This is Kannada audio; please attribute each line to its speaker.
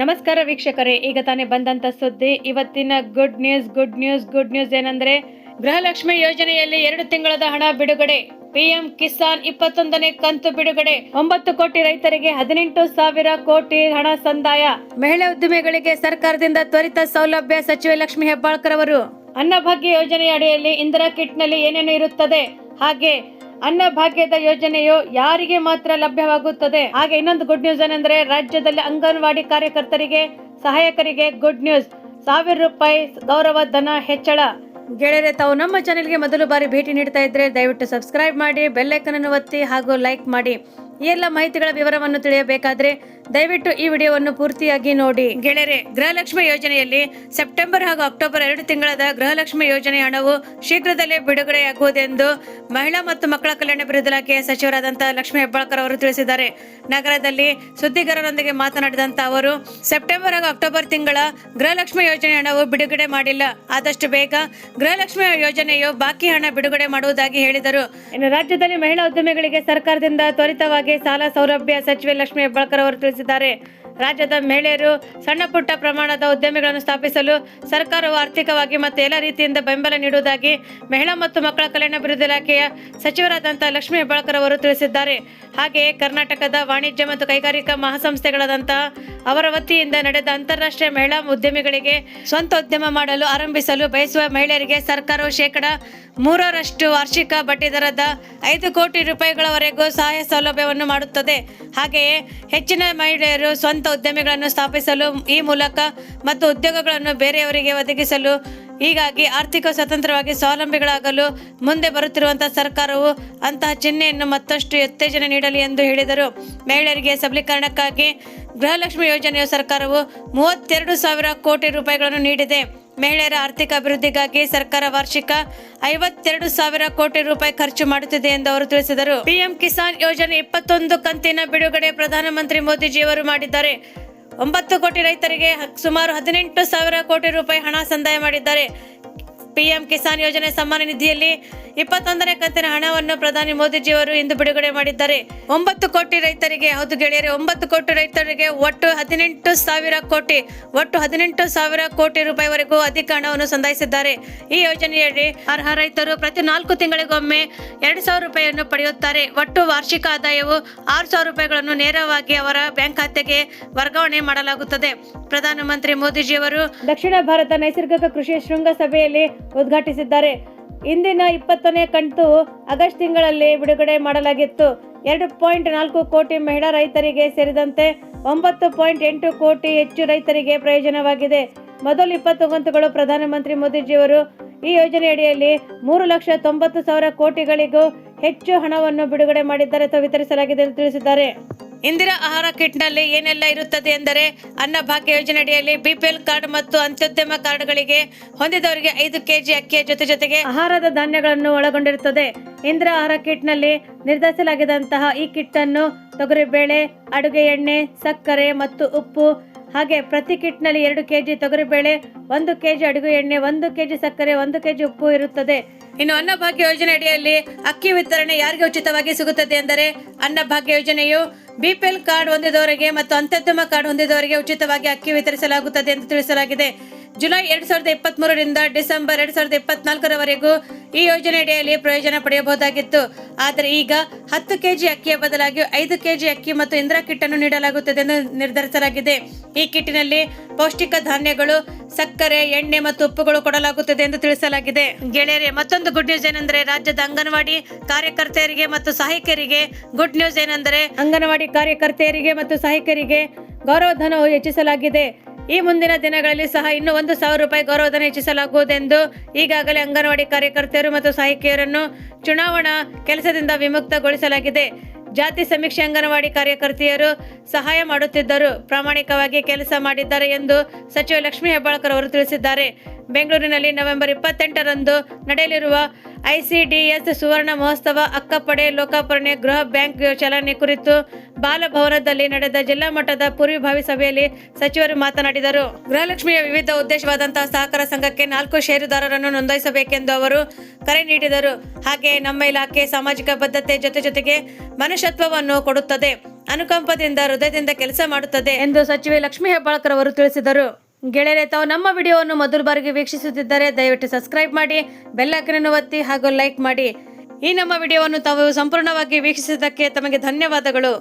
Speaker 1: ನಮಸ್ಕಾರ ವೀಕ್ಷಕರೇ, ಈಗ ತಾನೇ ಬಂದಂತ ಸುದ್ದಿ. ಇವತ್ತಿನ good news good news good news ಏನಂದ್ರೆ ಗೃಹಲಕ್ಷ್ಮಿ ಯೋಜನೆಯಲ್ಲಿ ಎರಡು ತಿಂಗಳದ ಹಣ ಬಿಡುಗಡೆ. ಪಿಎಂ ಕಿಸಾನ್ ಇಪ್ಪತ್ತೊಂದನೇ ಕಂತು ಬಿಡುಗಡೆ. ಒಂಬತ್ತು ಕೋಟಿ ರೈತರಿಗೆ ಹದಿನೆಂಟು ಸಾವಿರ ಕೋಟಿ ಹಣ ಸಂದಾಯ. ಮಹಿಳಾ ಉದ್ದಿಮೆಗಳಿಗೆ ಸರ್ಕಾರದಿಂದ ತ್ವರಿತ ಸೌಲಭ್ಯ ಸಚಿವೆ ಲಕ್ಷ್ಮಿ ಹೆಬ್ಬಾಳ್ಕರ್ ಅವರು. ಅನ್ನಭಾಗ್ಯ ಯೋಜನೆಯ ಅಡಿಯಲ್ಲಿ ಇಂದಿರಾ ಕಿಟ್ನಲ್ಲಿ ಏನೇನು ಇರುತ್ತದೆ. ಹಾಗೆ ಅನ್ನಭಾಗ್ಯದ ಯೋಜನೆಯು ಯಾರಿಗೆ ಮಾತ್ರ ಲಭ್ಯವಾಗುತ್ತದೆ? ಹಾಗೆ ಇನ್ನೊಂದು ಗುಡ್ ನ್ಯೂಸ್ ಏನಂದ್ರೆ, ರಾಜ್ಯದಲ್ಲಿ ಅಂಗನವಾಡಿ ಕಾರ್ಯಕರ್ತರಿಗೆ, ಸಹಾಯಕರಿಗೆ ಗುಡ್ ನ್ಯೂಸ್ ಸಾವಿರ ರೂಪಾಯಿ ಗೌರವ ಧನ ಹೆಚ್ಚಳ. ಗೆಳೆಯರೆ, ತಾವು ನಮ್ಮ ಚಾನೆಲ್ಗೆ ಮೊದಲು ಬಾರಿ ಭೇಟಿ ನೀಡ್ತಾ ಇದ್ರೆ ದಯವಿಟ್ಟು ಸಬ್ಸ್ಕ್ರೈಬ್ ಮಾಡಿ ಬೆಲ್ಲೈಕನ್ ಅನ್ನು ಒತ್ತಿ ಹಾಗೂ ಲೈಕ್ ಮಾಡಿ. ಈ ಎಲ್ಲ ಮಾಹಿತಿಗಳ ವಿವರವನ್ನು ತಿಳಿಯಬೇಕಾದ್ರೆ ದಯವಿಟ್ಟು ಈ ವಿಡಿಯೋವನ್ನು ಪೂರ್ತಿಯಾಗಿ ನೋಡಿ. ಗೆಳೆಯರೆ, ಗೃಹಲಕ್ಷ್ಮಿ ಯೋಜನೆಯಲ್ಲಿ ಸೆಪ್ಟೆಂಬರ್ ಹಾಗೂ ಅಕ್ಟೋಬರ್ ಎರಡು ತಿಂಗಳದ ಗೃಹಲಕ್ಷ್ಮಿ ಯೋಜನೆ ಹಣವು ಶೀಘ್ರದಲ್ಲೇ ಬಿಡುಗಡೆಯಾಗುವುದೆಂದು ಮಹಿಳಾ ಮತ್ತು ಮಕ್ಕಳ ಕಲ್ಯಾಣ ಇಲಾಖೆಯ ಸಚಿವರಾದಂತಹ ಲಕ್ಷ್ಮಿ ಹೆಬ್ಬಾಳ್ಕರ್ ಅವರು ತಿಳಿಸಿದ್ದಾರೆ. ನಗರದಲ್ಲಿ ಸುದ್ದಿಗಾರರೊಂದಿಗೆ ಮಾತನಾಡಿದಂತ ಅವರು, ಸೆಪ್ಟೆಂಬರ್ ಹಾಗೂ ಅಕ್ಟೋಬರ್ ತಿಂಗಳ ಗೃಹಲಕ್ಷ್ಮಿ ಯೋಜನೆ ಹಣವು ಬಿಡುಗಡೆ ಮಾಡಿಲ್ಲ. ಆದಷ್ಟು ಬೇಗ ಗೃಹಲಕ್ಷ್ಮಿ ಯೋಜನೆಯು ಬಾಕಿ ಹಣ ಬಿಡುಗಡೆ ಮಾಡುವುದಾಗಿ ಹೇಳಿದರು. ಇನ್ನು ರಾಜ್ಯದಲ್ಲಿ ಮಹಿಳಾ ಉದ್ಯಮಿಗಳಿಗೆ ಸರ್ಕಾರದಿಂದ ತ್ವರಿತವಾಗಿ ಸಾಲ ಸೌಲಭ್ಯ ಸಚಿವೆ ಲಕ್ಷ್ಮಿ ಹೆಬ್ಬಾಳ್ಕರ್ ಅವರು ತಿಳಿಸಿದ್ದಾರೆ. ರಾಜ್ಯದ ಮಹಿಳೆಯರು ಸಣ್ಣ ಪುಟ್ಟ ಪ್ರಮಾಣದ ಉದ್ಯಮಿಗಳನ್ನು ಸ್ಥಾಪಿಸಲು ಸರ್ಕಾರವು ಆರ್ಥಿಕವಾಗಿ ಮತ್ತು ಎಲ್ಲ ರೀತಿಯಿಂದ ಬೆಂಬಲ ನೀಡುವುದಾಗಿ ಮಹಿಳಾ ಮತ್ತು ಮಕ್ಕಳ ಕಲ್ಯಾಣ ಅಭಿವೃದ್ಧಿ ಇಲಾಖೆಯ ಸಚಿವರಾದಂತಹ ಲಕ್ಷ್ಮಿ ಹೆಬ್ಬಾಳ್ಕರ್ ಅವರು ತಿಳಿಸಿದ್ದಾರೆ. ಹಾಗೆಯೇ ಕರ್ನಾಟಕದ ವಾಣಿಜ್ಯ ಮತ್ತು ಕೈಗಾರಿಕಾ ಮಹಾಸಂಸ್ಥೆಗಳಾದಂತಹ ಅವರ ವತಿಯಿಂದ ನಡೆದ ಅಂತಾರಾಷ್ಟ್ರೀಯ ಮಹಿಳಾ ಉದ್ಯಮಿಗಳಿಗೆ ಸ್ವಂತ ಉದ್ಯಮ ಮಾಡಲು ಆರಂಭಿಸಲು ಬಯಸುವ ಮಹಿಳೆಯರಿಗೆ ಸರ್ಕಾರವು ಶೇಕಡ ಮೂರರಷ್ಟು ವಾರ್ಷಿಕ ಬಡ್ಡಿದರದ ಐದು ಕೋಟಿ ರೂಪಾಯಿಗಳವರೆಗೂ ಸಹಾಯ ಸೌಲಭ್ಯವನ್ನು ಮಾಡುತ್ತದೆ. ಹಾಗೆಯೇ ಹೆಚ್ಚಿನ ಮಹಿಳೆಯರು ಸ್ವಂತ ಉದ್ಯಮಿಗಳನ್ನು ಸ್ಥಾಪಿಸಲು ಈ ಮೂಲಕ ಮತ್ತು ಉದ್ಯೋಗಗಳನ್ನು ಬೇರೆಯವರಿಗೆ ಒದಗಿಸಲು ಹೀಗಾಗಿ ಆರ್ಥಿಕ ಸ್ವತಂತ್ರವಾಗಿ ಸ್ವಾವಲಂಬಿಗಳಾಗಲು ಮುಂದೆ ಬರುತ್ತಿರುವಂತಹ ಸರ್ಕಾರವು ಅಂತಹ ಚಿಹ್ನೆಯನ್ನು ಮತ್ತಷ್ಟು ಉತ್ತೇಜನ ನೀಡಲಿ ಎಂದು ಹೇಳಿದರು. ಮಹಿಳೆಯರಿಗೆ ಸಬಲೀಕರಣಕ್ಕಾಗಿ ಗೃಹಲಕ್ಷ್ಮಿ ಯೋಜನೆಯ ಸರ್ಕಾರವು ಮೂವತ್ತೆರಡು ಸಾವಿರ ಕೋಟಿ ರೂಪಾಯಿಗಳನ್ನು ನೀಡಿದೆ. ಮಹಿಳೆಯರ ಆರ್ಥಿಕ ಅಭಿವೃದ್ಧಿಗಾಗಿ ಸರ್ಕಾರ ವಾರ್ಷಿಕ ಐವತ್ತೆರಡು ಸಾವಿರ ಕೋಟಿ ರೂಪಾಯಿ ಖರ್ಚು ಮಾಡುತ್ತಿದೆ ಎಂದು ಅವರು ತಿಳಿಸಿದರು. ಪಿಎಂ ಕಿಸಾನ್ ಯೋಜನೆ ಇಪ್ಪತ್ತೊಂದು ಕಂತಿನ ಬಿಡುಗಡೆ ಪ್ರಧಾನಮಂತ್ರಿ ಮೋದಿಜಿಯವರು ಮಾಡಿದ್ದಾರೆ. ಒಂಬತ್ತು ಕೋಟಿ ರೈತರಿಗೆ ಸುಮಾರು ಹದಿನೆಂಟು ಸಾವಿರ ಕೋಟಿ ರೂಪಾಯಿ ಹಣ ಸಂದಾಯ ಮಾಡಿದ್ದಾರೆ. ಪಿಎಂ ಕಿಸಾನ್ ಯೋಜನೆ ಸಮ್ಮಾನ ನಿಧಿಯಲ್ಲಿ ಇಪ್ಪತ್ತೊಂದನೇ ಕಂತಿನ ಹಣವನ್ನು ಪ್ರಧಾನಿ ಮೋದಿಜಿಯವರು ಇಂದು ಬಿಡುಗಡೆ ಮಾಡಿದ್ದಾರೆ. ಒಂಬತ್ತು ಕೋಟಿ ರೈತರಿಗೆ, ಹೌದು ಗೆಳೆಯರೆ, ಒಂಬತ್ತು ಕೋಟಿ ರೈತರಿಗೆ ಒಟ್ಟು ಹದಿನೆಂಟು ಸಾವಿರ ಕೋಟಿ, ಒಟ್ಟು ಹದಿನೆಂಟು ಸಾವಿರ ಕೋಟಿ ರೂಪಾಯಿವರೆಗೂ ಅಧಿಕ ಹಣವನ್ನು ಸಂದಾಯಿಸಿದ್ದಾರೆ. ಈ ಯೋಜನೆಯಡಿ ಅರ್ಹ ರೈತರು ಪ್ರತಿ ನಾಲ್ಕು ತಿಂಗಳಿಗೊಮ್ಮೆ ಎರಡು ಸಾವಿರ ರೂಪಾಯಿಯನ್ನು ಪಡೆಯುತ್ತಾರೆ. ಒಟ್ಟು ವಾರ್ಷಿಕ ಆದಾಯವು ಆರು ಸಾವಿರ ರೂಪಾಯಿಗಳನ್ನು ನೇರವಾಗಿ ಅವರ ಬ್ಯಾಂಕ್ ಖಾತೆಗೆ ವರ್ಗಾವಣೆ ಮಾಡಲಾಗುತ್ತದೆ. ಪ್ರಧಾನಮಂತ್ರಿ ಮೋದಿಜಿಯವರು ದಕ್ಷಿಣ ಭಾರತ ನೈಸರ್ಗಿಕ ಕೃಷಿ ಶೃಂಗಸಭೆಯಲ್ಲಿ ಉದ್ಘಾಟಿಸಿದ್ದಾರೆ. ಇಂದಿನ ಇಪ್ಪತ್ತನೇ ಕಂತು ಆಗಸ್ಟ್ ತಿಂಗಳಲ್ಲಿ ಬಿಡುಗಡೆ ಮಾಡಲಾಗಿತ್ತು. ಎರಡು ಪಾಯಿಂಟ್ ನಾಲ್ಕು ಕೋಟಿ ಮಹಿಳಾ ರೈತರಿಗೆ ಸೇರಿದಂತೆ ಒಂಬತ್ತು ಪಾಯಿಂಟ್ ಎಂಟು ಕೋಟಿ ಹೆಚ್ಚು ರೈತರಿಗೆ ಪ್ರಯೋಜನವಾಗಿದೆ. ಮೊದಲು ಇಪ್ಪತ್ತು ಕಂತುಗಳು ಪ್ರಧಾನಮಂತ್ರಿ ಮೋದಿಜಿಯವರು ಈ ಯೋಜನೆಯಡಿಯಲ್ಲಿ ಮೂರು ಲಕ್ಷ ತೊಂಬತ್ತು ಸಾವಿರ ಕೋಟಿಗಳಿಗೂ ಹೆಚ್ಚು ಹಣವನ್ನು ಬಿಡುಗಡೆ ಮಾಡಿದ್ದಾರೆ ಅಥವಾ ವಿತರಿಸಲಾಗಿದೆ ಎಂದು ತಿಳಿಸಿದ್ದಾರೆ. ಇಂದಿರಾ ಆಹಾರ ಕಿಟ್ನಲ್ಲಿ ಏನೆಲ್ಲ ಇರುತ್ತದೆ ಎಂದರೆ ಅನ್ನಭಾಗ್ಯ ಯೋಜನೆಯಡಿಯಲ್ಲಿ ಬಿಪಿಎಲ್ ಕಾರ್ಡ್ ಮತ್ತು ಅಂತ್ಯೋದ್ಯಮ ಕಾರ್ಡ್ಗಳಿಗೆ ಹೊಂದಿದವರಿಗೆ ಐದು ಕೆಜಿ ಅಕ್ಕಿಯ ಜೊತೆ ಜೊತೆಗೆ ಆಹಾರದ ಧಾನ್ಯಗಳನ್ನು ಒಳಗೊಂಡಿರುತ್ತದೆ. ಇಂದಿರಾ ಆಹಾರ ಕಿಟ್ನಲ್ಲಿ ನಿರ್ಧರಿಸಲಾಗಿದಂತಹ ಈ ಕಿಟ್ ಅನ್ನು ತೊಗರಿಬೇಳೆ, ಅಡುಗೆ ಎಣ್ಣೆ, ಸಕ್ಕರೆ ಮತ್ತು ಉಪ್ಪು ಹಾಗೆ ಪ್ರತಿ ಕಿಟ್ನಲ್ಲಿ ಎರಡು ಕೆಜಿ ತೊಗರಿಬೇಳೆ ಒಂದು ಕೆಜಿ ಅಡುಗೆ ಎಣ್ಣೆ, ಒಂದು ಕೆಜಿ ಸಕ್ಕರೆ, ಒಂದು ಕೆಜಿ ಉಪ್ಪು ಇರುತ್ತದೆ. ಇನ್ನು ಅನ್ನಭಾಗ್ಯ ಯೋಜನೆ ಅಡಿಯಲ್ಲಿ ಅಕ್ಕಿ ವಿತರಣೆ ಯಾರಿಗೆ ಉಚಿತವಾಗಿ ಸಿಗುತ್ತದೆ ಎಂದರೆ ಅನ್ನಭಾಗ್ಯ ಯೋಜನೆಯು ಬಿಪಿಎಲ್ ಕಾರ್ಡ್ ಹೊಂದಿದವರಿಗೆ ಮತ್ತು ಅಂತ್ಯೋದ್ಯಮ ಕಾರ್ಡ್ ಹೊಂದಿದವರಿಗೆ ಉಚಿತವಾಗಿ ಅಕ್ಕಿ ವಿತರಿಸಲಾಗುತ್ತದೆ ಎಂದು ತಿಳಿಸಲಾಗಿದೆ. ಜುಲೈ ಎರಡ್ ಸಾವಿರದ ಇಪ್ಪತ್ತ್ ಮೂರರಿಂದ ಡಿಸೆಂಬರ್ ಎರಡ್ ಸಾವಿರದ ಇಪ್ಪತ್ನಾಲ್ಕರವರೆಗೂ ಈ ಯೋಜನೆಯಡಿಯಲ್ಲಿ ಪ್ರಯೋಜನ ಪಡೆಯಬಹುದಾಗಿತ್ತು. ಆದರೆ ಈಗ ಹತ್ತು ಕೆಜಿ ಅಕ್ಕಿಯ ಬದಲಾಗಿ ಐದು ಕೆಜಿ ಅಕ್ಕಿ ಮತ್ತು ಇಂದಿರಾ ಕಿಟ್ ಅನ್ನು ನೀಡಲಾಗುತ್ತದೆ ಎಂದು ನಿರ್ಧರಿಸಲಾಗಿದೆ. ಈ ಕಿಟ್ಟಿನಲ್ಲಿ ಪೌಷ್ಟಿಕ ಧಾನ್ಯಗಳು, ಸಕ್ಕರೆ, ಎಣ್ಣೆ ಮತ್ತು ಉಪ್ಪುಗಳು ಕೊಡಲಾಗುತ್ತದೆ ಎಂದು ತಿಳಿಸಲಾಗಿದೆ. ಗೆಳೆಯರೆ, ಮತ್ತೊಂದು ಗುಡ್ ನ್ಯೂಸ್ ಏನೆಂದರೆ ರಾಜ್ಯದ ಅಂಗನವಾಡಿ ಕಾರ್ಯಕರ್ತೆಯರಿಗೆ ಮತ್ತು ಸಹಾಯಕರಿಗೆ ಗುಡ್ ನ್ಯೂಸ್ ಏನೆಂದರೆ ಅಂಗನವಾಡಿ ಕಾರ್ಯಕರ್ತೆಯರಿಗೆ ಮತ್ತು ಸಹಾಯಕರಿಗೆ ಗೌರವಧನವು ಹೆಚ್ಚಿಸಲಾಗಿದೆ. ಈ ಮುಂದಿನ ದಿನಗಳಲ್ಲಿ ಸಹ ಇನ್ನೂ ಒಂದು ಸಾವಿರ ರೂಪಾಯಿ ಗೌರವಧನ ಹೆಚ್ಚಿಸಲಾಗುವುದೆಂದು ಈಗಾಗಲೇ ಅಂಗನವಾಡಿ ಕಾರ್ಯಕರ್ತೆಯರು ಮತ್ತು ಸಹಾಯಕಿಯರನ್ನು ಚುನಾವಣಾ ಕೆಲಸದಿಂದ ವಿಮುಕ್ತಗೊಳಿಸಲಾಗಿದೆ. ಜಾತಿ ಸಮೀಕ್ಷೆ ಅಂಗನವಾಡಿ ಕಾರ್ಯಕರ್ತೆಯರು ಸಹಾಯ ಮಾಡುತ್ತಿದ್ದರು ಪ್ರಾಮಾಣಿಕವಾಗಿ ಕೆಲಸ ಮಾಡಿದ್ದಾರೆ ಎಂದು ಸಚಿವ ಲಕ್ಷ್ಮೀ ಹೆಬ್ಬಾಳ್ಕರ್ ಅವರು ತಿಳಿಸಿದ್ದಾರೆ. ಬೆಂಗಳೂರಿನಲ್ಲಿ ನವೆಂಬರ್ ಇಪ್ಪತ್ತೆಂಟರಂದು ನಡೆಯಲಿರುವ ಐಸಿಡಿಎಸ್ ಸುವರ್ಣ ಮಹೋತ್ಸವ ಅಕ್ಕಪಡೆ ಲೋಕಾಪರಣೆ ಗೃಹ ಬ್ಯಾಂಕ್ ಚಲನೆ ಕುರಿತು ಬಾಲಭವನದಲ್ಲಿ ನಡೆದ ಜಿಲ್ಲಾ ಮಟ್ಟದ ಪೂರ್ವಭಾವಿ ಸಭೆಯಲ್ಲಿ ಸಚಿವರು ಮಾತನಾಡಿದರು. ಗೃಹಲಕ್ಷ್ಮಿಯ ವಿವಿಧ ಉದ್ದೇಶವಾದಂತಹ ಸಹಕಾರ ಸಂಘಕ್ಕೆ ನಾಲ್ಕು ಷೇರುದಾರರನ್ನು ನೋಂದಾಯಿಸಬೇಕೆಂದು ಅವರು ಕರೆ ನೀಡಿದರು. ಹಾಗೆ ನಮ್ಮ ಇಲಾಖೆ ಸಾಮಾಜಿಕ ಬದ್ಧತೆ ಜೊತೆ ಜೊತೆಗೆ ಮನುಷ್ಯತ್ವವನ್ನು ಕೊಡುತ್ತದೆ. ಅನುಕಂಪದಿಂದ ಹೃದಯದಿಂದ ಕೆಲಸ ಮಾಡುತ್ತದೆ ಎಂದು ಸಚಿವೆ ಲಕ್ಷ್ಮೀ ಹೆಬ್ಬಾಳ್ಕರ್ ಅವರು ತಿಳಿಸಿದರು. ಗೆಳೆಯರೆ, ತಾವು ನಮ್ಮ ವಿಡಿಯೋವನ್ನು ಮೊದಲು ಬಾರಿಗೆ ವೀಕ್ಷಿಸುತ್ತಿದ್ದರೆ ದಯವಿಟ್ಟು ಸಬ್ಸ್ಕ್ರೈಬ್ ಮಾಡಿ, ಬೆಲ್ ಐಕನನ್ನು ಒತ್ತಿ ಹಾಗೂ ಲೈಕ್ ಮಾಡಿ. ಈ ನಮ್ಮ ವಿಡಿಯೋವನ್ನು ತಾವು ಸಂಪೂರ್ಣವಾಗಿ ವೀಕ್ಷಿಸಿದ್ದಕ್ಕೆ ತಮಗೆ ಧನ್ಯವಾದಗಳು.